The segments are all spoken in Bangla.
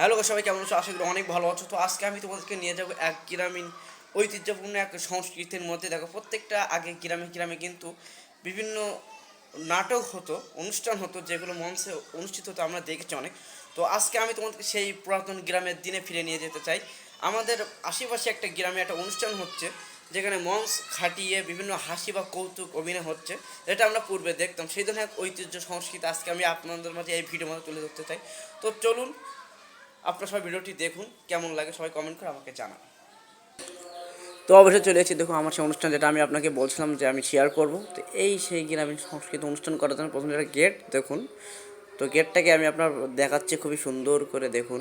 হ্যালো সবাই কেমন আছো? আশা করি অনেক ভালো আছো। তো আজকে আমি তোমাদেরকে নিয়ে যাব এক গ্রামীণ, ঐতিহ্যপূর্ণ এক সংস্কৃতির মধ্যে। দেখো, প্রত্যেকটা আগে গ্রামে গ্রামে কিন্তু বিভিন্ন নাটক হতো, অনুষ্ঠান হতো, যেগুলো মঞ্চে অনুষ্ঠিত হতো, আমরা দেখেছি অনেক। তো আজকে আমি তোমাদেরকে সেই পুরাতন গ্রামের দিনে ফিরে নিয়ে যেতে চাই। আমাদের আশেপাশে একটা গ্রামে একটা অনুষ্ঠান হচ্ছে, যেখানে মঞ্চ খাটিয়ে বিভিন্ন হাসি বা কৌতুক অভিনয় হচ্ছে, যেটা আমরা পূর্বে দেখতাম। সেই ধরনের এক ঐতিহ্য সংস্কৃতি আজকে আমি আপনাদের মাঝে এই ভিডিওর মধ্যে তুলে ধরতে চাই। তো চলুন আপনারা সবাই ভিডিওটি দেখুন, কেমন লাগে সবাই কমেন্ট করে আমাকে জানান। তো অবশ্যই চলে এসেছি। দেখুন, আমার সেই অনুষ্ঠান যেটা আমি আপনাকে বলছিলাম যে আমি শেয়ার করব। তো এই সেই গ্রামীণ সংস্কৃতি অনুষ্ঠান করার জন্য প্রথমে একটা গেট দেখুন। তো গেটটাকে আমি আপনার দেখাচ্ছি খুবই সুন্দর করে, দেখুন।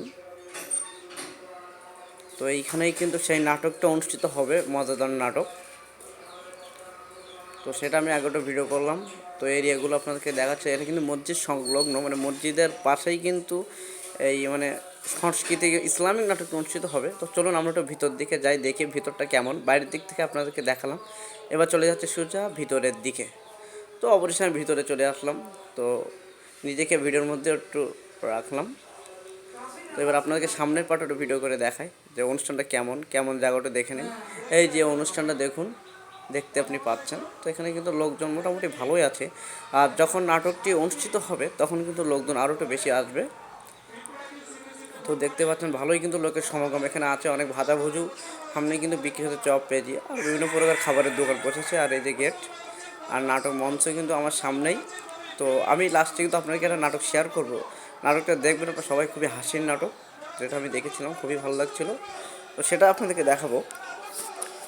তো এইখানেই কিন্তু সেই নাটকটা অনুষ্ঠিত হবে, মজাদার নাটক। তো সেটা আমি আগেটা ভিডিও করলাম। তো এরিয়াগুলো আপনাদেরকে দেখাচ্ছে। এটা কিন্তু মসজিদ সংলগ্ন মানে মসজিদের পাশেই কিন্তু এই মানে সংস্কৃতি ইসলামিক নাটক অনুষ্ঠিত হবে। তো চলুন আমরা একটু ভিতর দিকে যাই, দেখি ভিতরটা কেমন। বাইরের দিক থেকে আপনাদেরকে দেখালাম। এবার চলে যাচ্ছে সোজা ভিতরের দিকে। তো অবশ্যই আমি ভিতরে চলে আসলাম। তো নিজেকে ভিডিওর মধ্যে একটু রাখলাম। তো এবার আপনাদেরকে সামনের পার্ট একটু ভিডিও করে দেখাই যে অনুষ্ঠানটা কেমন কেমন জায়গাটা দেখে নিন। এই যে অনুষ্ঠানটা দেখুন, দেখতে আপনি পাচ্ছেন। তো এখানে কিন্তু লোকজন মোটামুটি ভালোই আছে। আর যখন নাটকটি অনুষ্ঠিত হবে, তখন কিন্তু লোকজন আরও একটু বেশি আসবে। তো দেখতে পাচ্ছেন ভালোই কিন্তু লোকের সমাগম। এখানে আছে অনেক ভাজা ভুজু সামনে কিন্তু বিক্রি হচ্ছে চপ পেঁয়াজি আর বিভিন্ন প্রকার খাবারের দোকান বসেছে আর এই যে গেট আর নাটক মঞ্চ কিন্তু আমার সামনেই। তো আমি লাস্টে কিন্তু আপনাকে একটা নাটক শেয়ার করব। নাটকটা দেখবেন আপনার সবাই খুবই হাসির নাটক, যেটা আমি দেখেছিলাম, খুবই ভালো লাগছিল। তো সেটা আপনাদেরকে দেখাবো।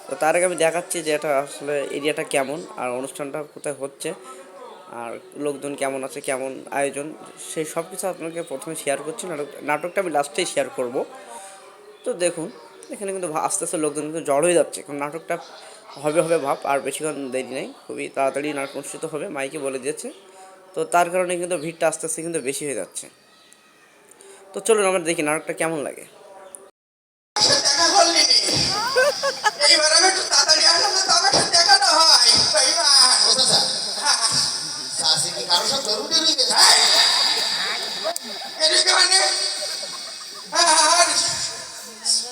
তো তার আগে আমি দেখাচ্ছি যে এটা আসলে এরিয়াটা কেমন আর অনুষ্ঠানটা কোথায় হচ্ছে। আর লোকজন কেমন আছে, কেমন আয়োজন, সেই সব কিছু আপনাকে প্রথমে শেয়ার করছি। নাটক, নাটকটা আমি লাস্টেই শেয়ার করব। তো দেখুন, এখানে কিন্তু আস্তে আস্তে লোকজন কিন্তু জড় হয়ে যাচ্ছে। কারণ নাটকটা হবে হবে ভাব, আর বেশিক্ষণ দেরি নেই। খুবই তাড়াতাড়ি নাটক অনুষ্ঠিত হবে মাইকে বলে দিয়েছে। তো তার কারণে কিন্তু ভিড়টা আস্তে আস্তে কিন্তু বেশি হয়ে যাচ্ছে। তো চলুন আমরা দেখি নাটকটা কেমন লাগে। সাথে জরুরি হয়ে গেছে। এদিকে মানে, আর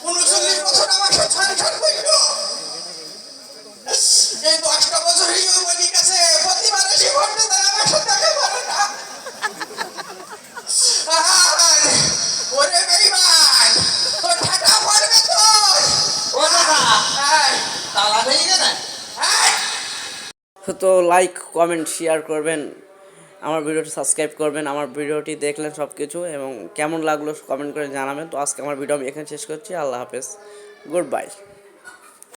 উনচল্লিশ বছর আমার সাথে সংসার করল। এই দশটা বছর ইউমানির কাছে প্রতিবার এসে ভোটটা দেয়, আমার সাথে দেখা না। ওরে তোর ঠাটা পড়বে তোর। ও দাদা তালা হয়ে গেছে? তো লাইক কমেন্ট শেয়ার করবেন। আমার ভিডিওটি সাবস্ক্রাইব করবেন, আমার ভিডিওটি দেখলেন সব কিছু এবং কেমন লাগল কমেন্ট করে জানাবেন। তো আজকে আমার ভিডিও আমি এখানে শেষ করছি, আল্লাহ হাফেজ গুড বাই